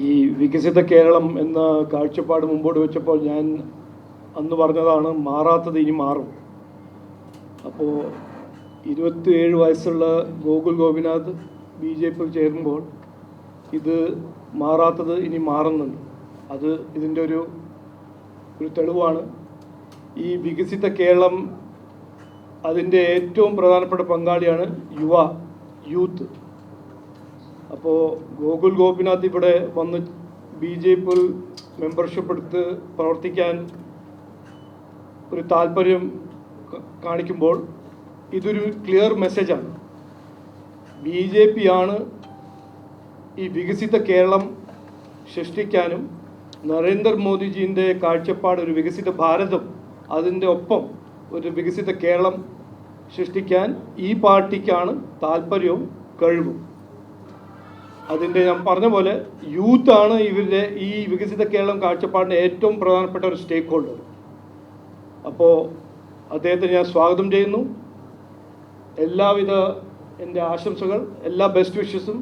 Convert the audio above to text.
ഈ വികസിത കേരളം എന്ന കാഴ്ചപ്പാട് മുമ്പോട്ട് വെച്ചപ്പോൾ ഞാൻ അന്ന് പറഞ്ഞതാണ് മാറാത്തത് ഇനി മാറും. അപ്പോൾ ഇരുപത്തിയേഴ് വയസ്സുള്ള ഗോകുൽ ഗോപിനാഥ് ബി ജെ പിയിൽ ചേരുമ്പോൾ ഇത് മാറാത്തത് ഇനി മാറുന്നുണ്ട്. അത് ഇതിന്റെ ഒരു ഒരു തെളിവാണ്. ഈ വികസിത കേരളം അതിന്റെ ഏറ്റവും പ്രധാനപ്പെട്ട പങ്കാളിയാണ് യുവ യൂത്ത്. അപ്പോൾ ഗോകുൽ ഗോപിനാഥ് ഇവിടെ വന്ന് ബി ജെ പിയിൽ മെമ്പർഷിപ്പ് എടുത്ത് പ്രവർത്തിക്കാൻ ഒരു താല്പര്യം കാണിക്കുമ്പോൾ ഇതൊരു ക്ലിയർ മെസ്സേജാണ്. ബി ജെ പി ആണ് ഈ വികസിത കേരളം സൃഷ്ടിക്കാനും നരേന്ദ്രമോദിജീന്റെ കാഴ്ചപ്പാട് ഒരു വികസിത ഭാരതം അതിന്റെ ഒപ്പം ഒരു വികസിത കേരളം സൃഷ്ടിക്കാൻ ഈ പാർട്ടിക്കാണ് താല്പര്യവും കഴിവും. അതിന്റെ ഞാൻ പറഞ്ഞ പോലെ യൂത്താണ് ഇവരുടെ ഈ വികസിത കേരളം കാഴ്ചപ്പാടിന്റെ ഏറ്റവും പ്രധാനപ്പെട്ട ഒരു സ്റ്റേക്ക് ഹോൾഡർ അപ്പോൾ അദ്ദേഹത്തെ ഞാൻ സ്വാഗതം ചെയ്യുന്നു. എല്ലാവിധ എന്റെ ആശംസകൾ എല്ലാ ബെസ്റ്റ് വിഷസും